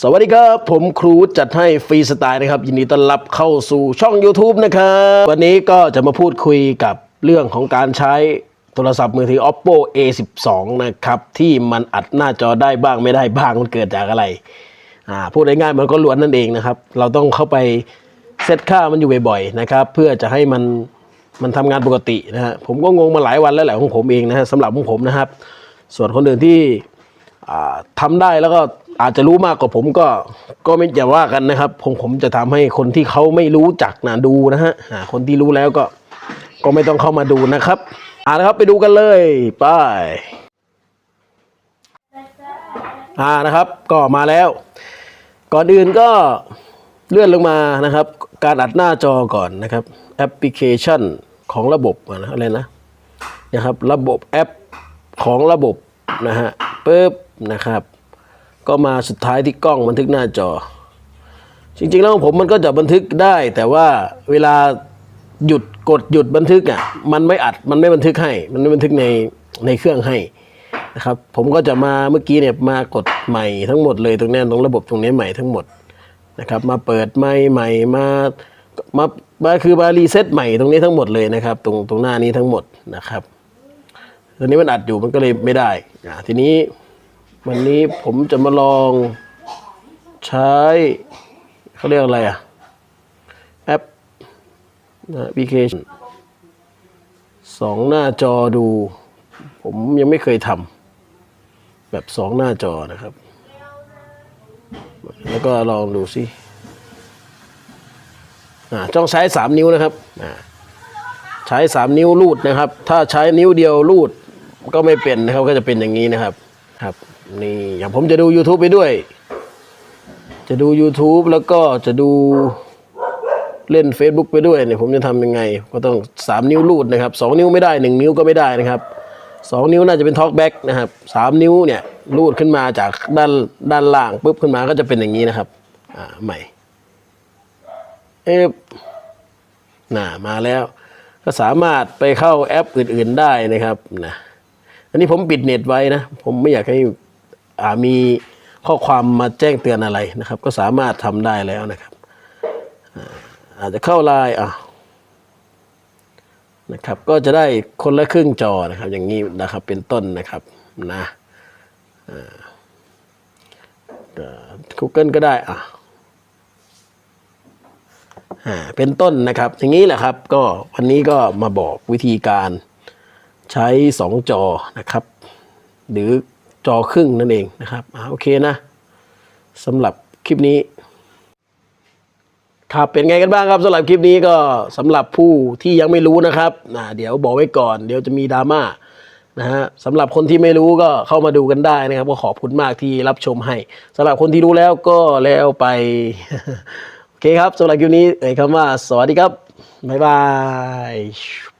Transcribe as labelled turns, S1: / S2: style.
S1: สวัสดีครับ ผมครูจัดให้ฟรีสไตล์นะครับ ยินดีต้อนรับเข้าสู่ช่อง YouTube นะครับ วันนี้ก็จะมาพูดคุยกับเรื่องของการใช้โทรศัพท์มือถือ oppo a12 นะครับ ที่มันอัดหน้าจอได้บ้างไม่ได้บ้างมันเกิดจากอะไรอ่าพูดง่ายๆมันก็ล้วนนั่นเองนะครับ เราต้องเข้าไปเซตค่ามันอยู่บ่อยๆนะครับ เพื่อจะให้มันมันทำงานปกตินะฮะผมก็งงมาหลายวันแล้วแหละของผมเองนะฮะสำหรับของผมนะครับ ส่วนคนอื่นที่อ่าทำได้แล้วก็ อาจจะรู้มากกว่าผมก็ก็ไม่อย่าว่ากันนะครับ ผมผมจะทำให้คนที่เขาไม่รู้จักนะดูนะฮะคนที่รู้แล้วก็ก็ไม่ต้องเข้ามาดูนะครับอ่านะครับไปดูกันเลยไปอ่านะครับ ก็มาแล้ว ก่อนอื่นก็เลื่อนลงมานะครับ การอัดหน้าจอก่อนนะครับ แอปพลิเคชันของระบบอะนะอะไรนะนะครับ ระบบแอปของระบบนะฮะปึ๊บนะครับ ก็มาสุดท้ายที่กล้องบันทึกหน้าจอ จริงๆแล้วผมมันก็จะบันทึกได้ แต่ว่าเวลาหยุดกดหยุดบันทึกอะมันไม่อัดมันไม่บันทึกให้ มันไม่บันทึกในในเครื่องให้นะครับผมก็จะมาเมื่อกี้เนี่ยมากดใหม่ทั้งหมดเลยตรงนี้ตรงระบบตรงนี้ใหม่ทั้งหมดนะครับมาเปิดใหม่ใหม่มามามาคือมารีเซ็ตใหม่ตรงนี้ทั้งหมดเลยนะครับ ตรงตรงหน้านี้ทั้งหมดนะครับตอนนี้มันอัดอยู่มันก็เลยไม่ได้ทีนี้ วันนี้ผมจะมาลองใช้เขาเรียกอะไรอะแอปแอปพลิเคชันสองหน้าจอดู ผมยังไม่เคยทำแบบสองหน้าจอนะครับ แล้วก็ลองดูสิอ่าต้องใช้สามนิ้วนะครับอ่าใช้สามนิ้วรูดนะครับ ถ้าใช้นิ้วเดียวรูดก็ไม่เป็นนะครับก็จะเป็นอย่างนี้นะครับครับ นี่อย่างผมจะดู YouTube ไปด้วย จะดู YouTube แล้วก็จะดูเล่น Facebook ไปด้วยเนี่ยผมจะทำยังไง ก็ต้อง 3 นิ้วลูดนะครับ 2 นิ้วไม่ได้ 1 นิ้วก็ไม่ได้นะครับ 2 นิ้วน่าจะเป็นท็อกแบ็กนะครับ 3 นิ้วเนี่ยลูดขึ้นมาจากด้านด้านล่างปุ๊บขึ้นมาก็จะเป็นอย่างนี้นะครับ อ่าใหม่ เอฟน่ะมาแล้ว ก็สามารถไปเข้าแอปอื่น ๆได้นะครับนะอันนี้ผมปิดเน็ตไว้นะ ผมไม่อยากให้ มีข้อความมาแจ้งเตือนอะไรนะครับ ก็สามารถทำได้แล้วนะครับอาจจะเข้าไลน์อะนะครับ ก็จะได้คนละครึ่งจอนะครับ อย่างนี้นะครับเป็นต้นนะครับนะกูเกิลก็ได้อะอ่าเป็นต้นนะครับ อย่างนี้แหละครับ ก็วันนี้ก็มาบอกวิธีการใช้ 2 จอนะครับ หรือ จอครึ่งนั่นเองนะครับอโอเคนะสำหรับคลิปนี้ ครับเป็นไงกันบ้างครับสำหรับคลิปนี้ก็สำหรับผู้ที่ยังไม่รู้นะครับนะเดี๋ยวบอกไว้ก่อน เดี๋ยวจะมีดราม่านะฮะสำหรับคนที่ไม่รู้ก็เข้ามาดูกันได้นะครับ ก็ขอบคุณมากที่รับชมให้สำหรับคนที่รู้แล้วก็แล้วไป โอเคครับสำหรับคลิปนี้เอ่ยคำว่า สวัสดีครับบ๊ายบาย